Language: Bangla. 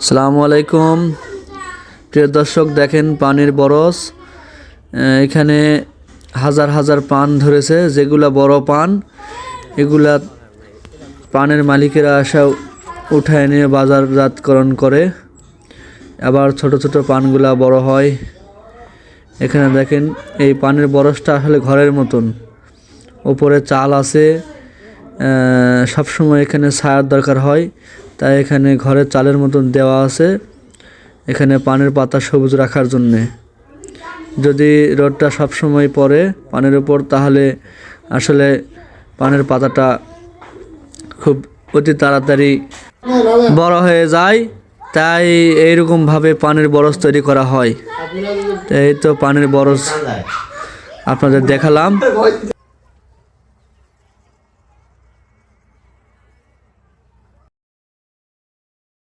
আসসালামু আলাইকুম। প্রিয় দর্শক, দেখেন পানির বরস। এখানে হাজার হাজার পান ধরেছে, যেগুলা বড় পান, এগুলা পানের মালিকেরা আসা উঠায় নিয়ে বাজারজাতকরণ করে। আবার ছোট ছোট পানগুলা বড় হয়। এখানে দেখেন, এই পানের বরসটা আসলে ঘরের মতন। উপরে চাল আছে। সবসময় এখানে ছায়ার দরকার হয়। তাই এখানে ঘরের চালের মতন দেওয়া আছে। এখানে পানের পাতা সবুজ রাখার জন্যে। যদি রোদটা সবসময় পড়ে পানের উপর, তাহলে আসলে পানের পাতাটা খুব অতি তাড়াতাড়ি বড় হয়ে যায়। তাই এইরকমভাবে পানের বরস তৈরি করা হয়। এই তো পানের বরস আপনাদের দেখালাম।